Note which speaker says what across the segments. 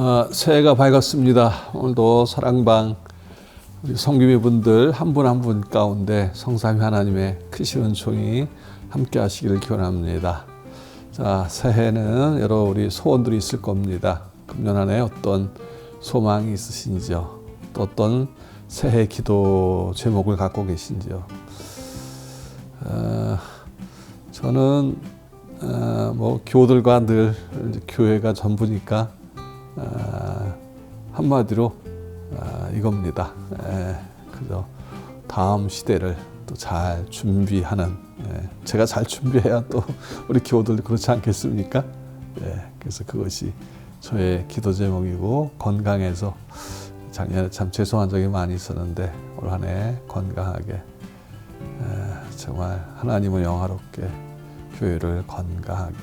Speaker 1: 어, 새해가 밝았습니다. 오늘도 사랑방 우리 성규미 분들 한 분 한 분 가운데 성삼위 하나님의 크신 은총이 함께 하시기를 기원합니다. 자, 새해는 여러 우리 소원들이 있을 겁니다. 금년 한해 어떤 소망이 있으신지요? 또 어떤 새해 기도 제목을 갖고 계신지요? 어, 저는 어, 뭐 교들과 늘 교회가 전부니까 어, 한마디로 어, 이겁니다. 에, 그저 다음 시대를 또 잘 준비하는 예, 제가 잘 준비해야 또 우리 교들 그렇지 않겠습니까? 예, 그래서 그것이 저의 기도 제목이고 건강해서 작년에 참 죄송한 적이 많이 있었는데 올 한 해 건강하게 에, 정말 하나님을 영화롭게 교회를 건강하게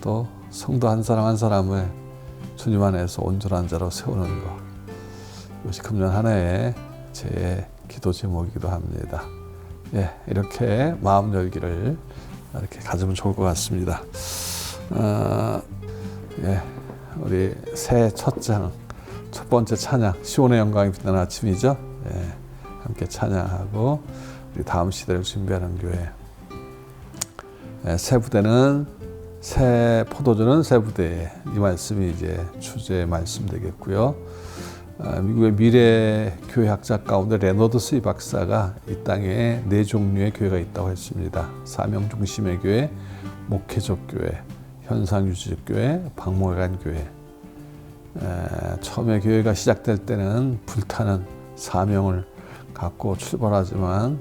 Speaker 1: 또 성도 한 사람 한 사람을 주님 안에서 온전한 자로 세우는 것 이것이 금년 한 해의 제 기도 제목이기도 합니다. 예, 이렇게 마음 열기를 이렇게 가지면 좋을 것 같습니다. 어, 예, 우리 새해 첫 장, 첫 번째 찬양, 시온의 영광이 빛나는 아침이죠. 예, 함께 찬양하고 우리 다음 시대를 준비하는 교회. 예, 새 부대는 새 포도주는 새 부대에 이 말씀이 이제 주제 말씀 되겠고요. 아, 미국의 미래 교회학자 가운데 레너드 스이 박사가 이 땅에 네 종류의 교회가 있다고 했습니다. 사명 중심의 교회, 목회적 교회, 현상 유지적 교회, 박물관 교회. 에, 처음에 교회가 시작될 때는 불타는 사명을 갖고 출발하지만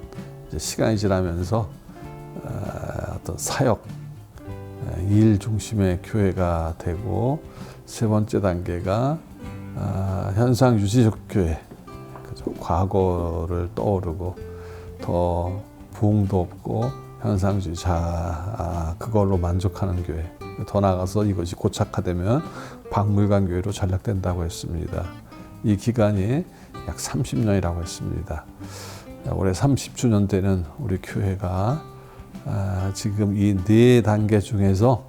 Speaker 1: 시간이 지나면서 에, 어떤 사역, 에, 일 중심의 교회가 되고 세 번째 단계가 아, 현상 유지적 교회? 과거를 떠오르고 더 부흥도 없고 현상주의 자 아, 그걸로 만족하는 교회. 더 나아가서 이것이 고착화되면 박물관 교회로 전락된다고 했습니다. 이 기간이 약 30년이라고 했습니다. 올해 30주년 되는 우리 교회가 아, 지금 이 네 단계 중에서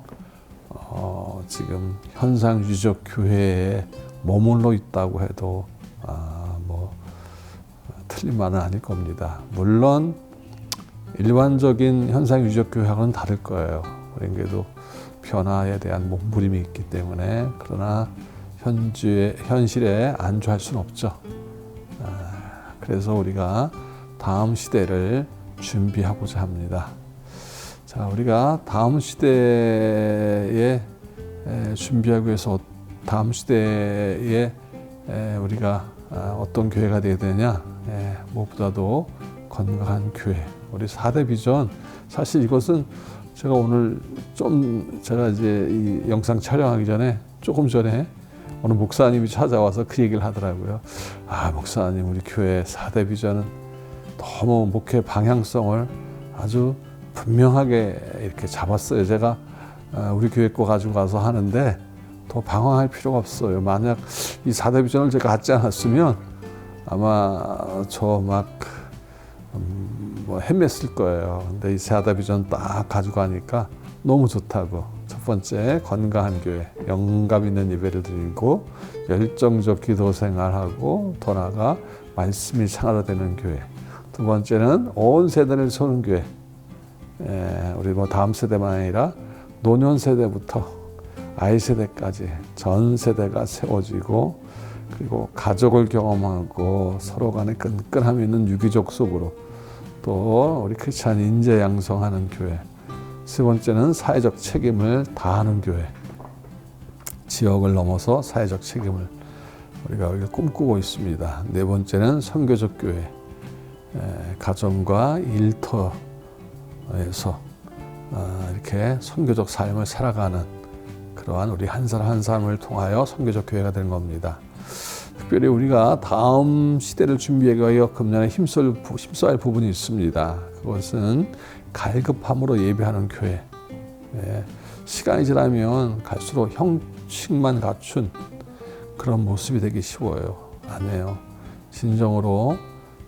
Speaker 1: 어, 지금 현상 유지적 교회에 머물러 있다고 해도 아, 뭐 틀린 말은 아닐 겁니다. 물론 일반적인 현상 유적 교회하고는 다를 거예요. 그런게도 변화에 대한 몸부림이 있기 때문에 그러나 현주에, 현실에 안주할 수는 없죠. 아, 그래서 우리가 다음 시대를 준비하고자 합니다. 자, 우리가 다음 시대에 준비하기 위해서 다음 시대에 우리가 아, 어떤 교회가 되어야 되냐 무엇보다도 건강한 교회 우리 4대 비전 사실 이것은 제가 오늘 좀 제가 이제 이 영상 촬영하기 전에 조금 전에 어느 목사님이 찾아와서 그 얘기를 하더라고요. 아 목사님 우리 교회 4대 비전은 너무 목회 방향성을 아주 분명하게 이렇게 잡았어요. 제가 아, 우리 교회 거 가지고 가서 하는데 더 방황할 필요가 없어요. 만약 이 사대 비전을 제가 갖지 않았으면 아마 저막 음, 뭐 헤맸을 거예요. 근데 이 사대 비전 딱 가지고 가니까 너무 좋다고. 첫 번째 건강한 교회, 영감 있는 예배를 드리고 열정적 기도 생활하고 더 나아가 말씀이 창화되는 교회. 두 번째는 온 세대를 소는 교회. 에, 우리 뭐 다음 세대만 아니라 노년 세대부터 아이 세대까지 전 세대가 세워지고 그리고 가족을 경험하고 서로 간에 끈끈함이 있는 유기적 속으로 또 우리 크리스찬 인재 양성하는 교회 세 번째는 사회적 책임을 다하는 교회 지역을 넘어서 사회적 책임을 우리가 꿈꾸고 있습니다. 네 번째는 선교적 교회 가정과 일터 에서 아, 이렇게 선교적 삶을 살아가는 그러한 우리 한 사람 한 사람을 통하여 선교적 교회가 되는 겁니다. 특별히 우리가 다음 시대를 준비하기 위하여 금년에 힘쓸, 힘써야 할 부분이 있습니다. 그것은 갈급함으로 예배하는 교회. 네. 시간이 지나면 갈수록 형식만 갖춘 그런 모습이 되기 쉬워요. 아니에요. 진정으로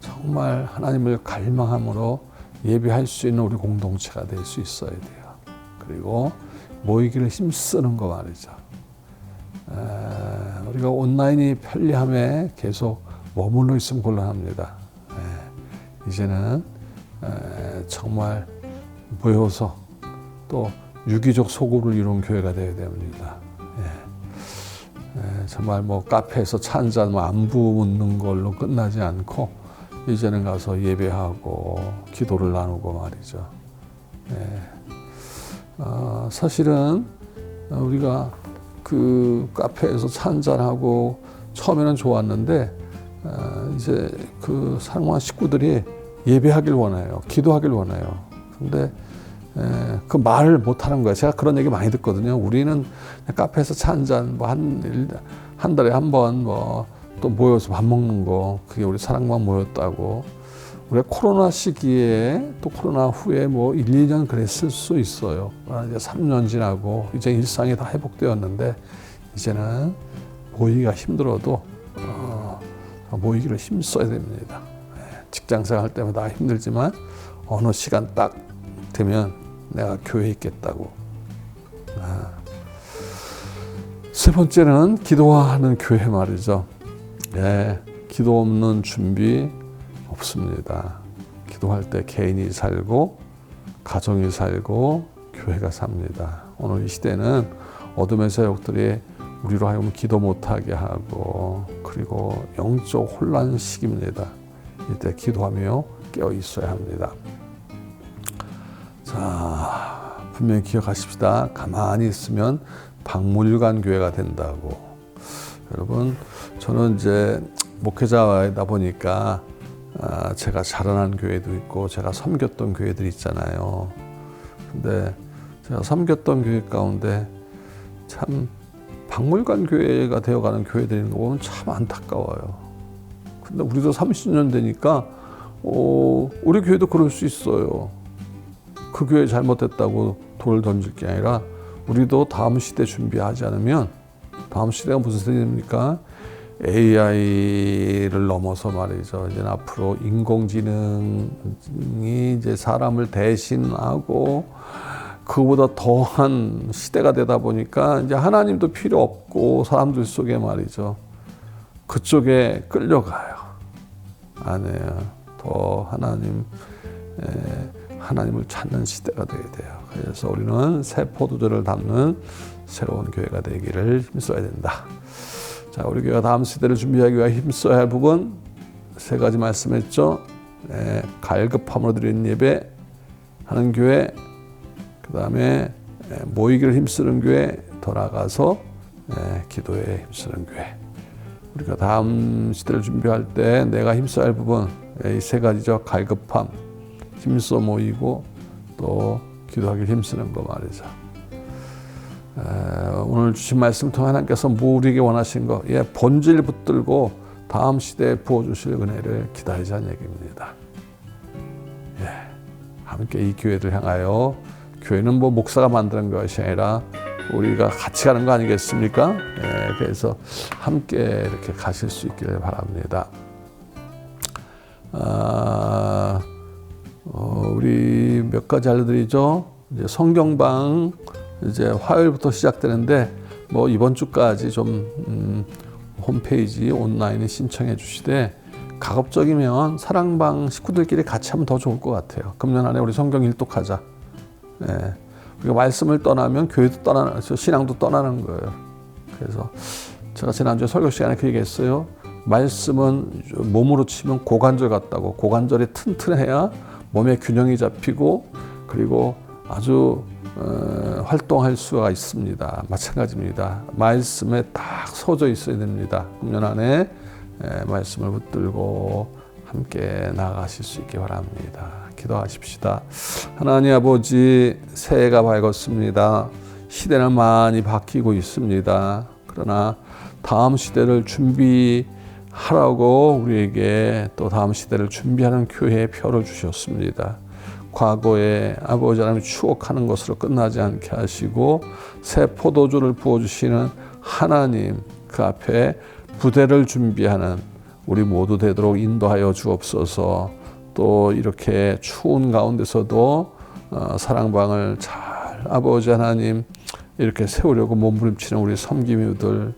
Speaker 1: 정말 하나님을 갈망함으로 예배할 수 있는 우리 공동체가 될 수 있어야 돼요. 그리고 모이기를 힘쓰는 거 말이죠. 에, 우리가 온라인이 편리함에 계속 머물러 있으면 곤란합니다. 에, 이제는 에, 정말 모여서 또 유기적 소굴을 이룬 교회가 되어야 됩니다. 예. 예, 정말 뭐 카페에서 차 한잔 뭐 안부 묻는 걸로 끝나지 않고 이제는 가서 예배하고 기도를 나누고 말이죠. 예. 어, 사실은 우리가 그 카페에서 차 한잔하고 처음에는 좋았는데 어, 이제 그 사랑하는 식구들이 예배하길 원해요. 기도하길 원해요. 근데 에, 그 말을 못 하는 거예요. 제가 그런 얘기 많이 듣거든요. 우리는 카페에서 차한 잔, 뭐 한, 한 달에 한 번 뭐 또 모여서 밥 먹는 거, 그게 우리 사랑만 모였다고. 우리가 코로나 시기에 또 코로나 후에 뭐 1, 2년 그랬을 수 있어요. 아, 이제 3년 지나고 이제 일상이 다 회복되었는데 이제는 모이기가 힘들어도 어, 모이기를 힘써야 됩니다. 예, 직장 생활 때마다 힘들지만 어느 시간 딱 되면 내가 교회에 있겠다고. 아. 세 번째는 기도하는 교회 말이죠. 예, 기도 없는 준비 없습니다. 기도할 때 개인이 살고 가정이 살고 교회가 삽니다. 오늘 이 시대는 어둠의 세력들이 우리로 하여금 기도 못하게 하고 그리고 영적 혼란 시기입니다. 이때 기도하며 깨어 있어야 합니다. 자, 분명히 기억하십시다. 가만히 있으면 박물관 교회가 된다고. 여러분, 저는 이제 목회자이다 보니까 아, 제가 자라난 교회도 있고 제가 섬겼던 교회들 있잖아요. 근데 제가 섬겼던 교회 가운데 참 박물관 교회가 되어가는 교회들이 있는 거 보면 참 안타까워요. 근데 우리도 30년 되니까 어, 우리 교회도 그럴 수 있어요. 그 교회 잘못됐다고 돌을 던질 게 아니라 우리도 다음 시대 준비하지 않으면 다음 시대가 무슨 시대입니까? AI를 넘어서 말이죠. 이제 앞으로 인공지능이 이제 사람을 대신하고 그보다 더한 시대가 되다 보니까 이제 하나님도 필요 없고 사람들 속에 말이죠. 그쪽에 끌려가요. 아니에요. 더 하나님, 하나님을 찾는 시대가 되게 돼요. 그래서 우리는 새 포도주를 담는 새로운 교회가 되기를 힘써야 된다. 자, 우리 교회가 다음 시대를 준비하기 위해 힘써야 할 부분 세 가지 말씀했죠. 네, 갈급함으로 드리는 예배 하는 교회, 그 다음에 모이기를 힘쓰는 교회, 돌아가서 네, 기도에 힘쓰는 교회. 우리가 다음 시대를 준비할 때 내가 힘써야 할 부분 이 세 가지죠. 갈급함, 힘써 모이고 또 기도하기 힘쓰는 거 말이죠. 오늘 주신 말씀 통해 하나님께서 뭐 우리에게 원하신 거, 예, 본질 붙들고 다음 시대에 부어주실 은혜를 기다리자는 얘기입니다. 예, 함께 이 교회를 향하여 교회는 뭐 목사가 만드는 것이 아니라 우리가 같이 가는 거 아니겠습니까? 예, 그래서 함께 이렇게 가실 수 있기를 바랍니다. 아, 어, 우리 몇 가지 알려드리죠. 이제 성경방 이제 화요일부터 시작되는데 뭐 이번 주까지 좀 음, 홈페이지 온라인에 신청해 주시되 가급적이면 사랑방 식구들끼리 같이 하면 더 좋을 것 같아요. 금년 안에 우리 성경 일독하자. 예. 우리가 말씀을 떠나면 교회도 떠나는, 신앙도 떠나는 거예요. 그래서 제가 지난주에 설교 시간에 그 얘기했어요. 말씀은 몸으로 치면 고관절 같다고. 고관절이 튼튼해야 몸의 균형이 잡히고 그리고 아주 어, 활동할 수가 있습니다. 마찬가지입니다. 말씀에 딱 서져 있어야 됩니다. 금년 안에 에, 말씀을 붙들고 함께 나아가실 수 있기 바랍니다. 기도하십시다. 하나님 아버지 새해가 밝았습니다. 시대는 많이 바뀌고 있습니다. 그러나 다음 시대를 준비하라고 우리에게 또 다음 시대를 준비하는 교회의 표를 주셨습니다. 과거에 아버지 하나님 추억하는 것으로 끝나지 않게 하시고 새 포도주를 부어주시는 하나님 그 앞에 부대를 준비하는 우리 모두 되도록 인도하여 주옵소서. 또 이렇게 추운 가운데서도 어, 사랑방을 잘 아버지 하나님 이렇게 세우려고 몸부림치는 우리 섬김이들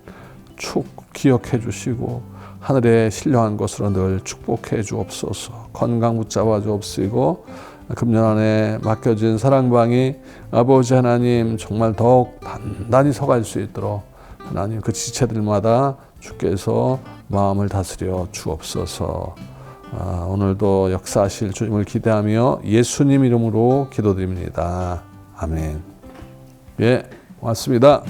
Speaker 1: 축 기억해 주시고 하늘에 신령한 것으로 늘 축복해 주옵소서. 건강 붙잡아 주옵시고 금년 안에 맡겨진 사랑방이 아버지 하나님 정말 더욱 단단히 서갈 수 있도록 하나님 그 지체들마다 주께서 마음을 다스려 주옵소서 아, 오늘도 역사하실 주님을 기대하며 예수님 이름으로 기도드립니다. 아멘. 예, 고맙습니다.